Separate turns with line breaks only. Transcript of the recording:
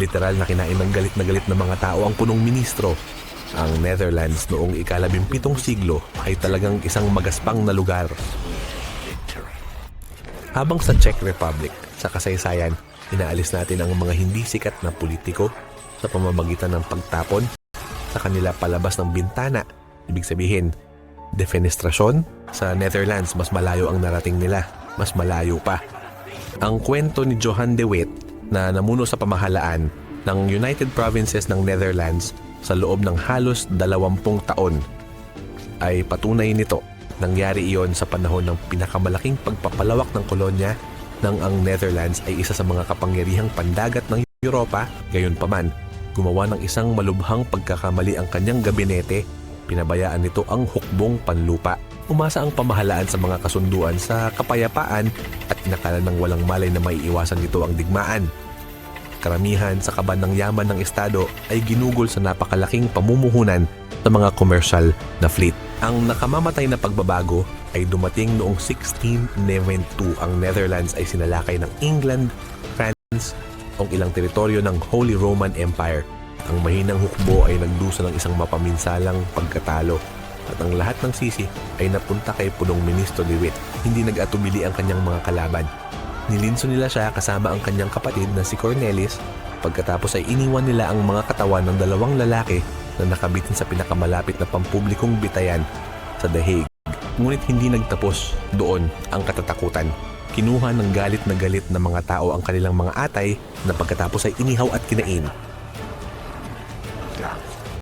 Literal na kinain ng galit na galit ng mga tao ang punong ministro. Ang Netherlands noong ikalabimpitong siglo ay talagang isang magaspang na lugar. Habang sa Czech Republic, sa kasaysayan, inaalis natin ang mga hindi sikat na politiko sa pamamagitan ng pagtapon sa kanila palabas ng bintana. Ibig sabihin, defenestrasyon sa Netherlands, mas malayo ang narating nila. Mas malayo pa. Ang kwento ni Johan de Witt na namuno sa pamahalaan ng United Provinces ng Netherlands sa loob ng halos dalawampung taon ay patunay nito. Nangyari iyon sa panahon ng pinakamalaking pagpapalawak ng kolonya ng ang Netherlands ay isa sa mga kapangyarihang pandagat ng Europa. Gayunpaman, gumawa ng isang malubhang pagkakamali ang kanyang gabinete. Pinabayaan nito ang hukbong panlupa. Umasa ang pamahalaan sa mga kasunduan sa kapayapaan at inakala ng walang malay na maiiwasan nito ang digmaan. Karamihan sa kaban ng yaman ng Estado ay ginugol sa napakalaking pamumuhunan sa mga komersyal na fleet. Ang nakamamatay na pagbabago ay dumating noong 1692 ang Netherlands ay sinalakay ng England, France, o ilang teritoryo ng Holy Roman Empire. Ang mahinang hukbo ay nagdusa ng isang mapaminsalang pagkatalo at ang lahat ng sisi ay napunta kay punong ministro de Witt. Hindi nag-atubili ang kanyang mga kalaban. Nilinso nila siya kasama ang kanyang kapatid na si Cornelis pagkatapos ay iniwan nila ang mga katawan ng dalawang lalaki na nakabitin sa pinakamalapit na pampublikong bitayan sa The Hague. Ngunit hindi nagtapos doon ang katatakutan. Kinuha ng galit na galit na mga tao ang kanilang mga atay na pagkatapos ay inihaw at kinain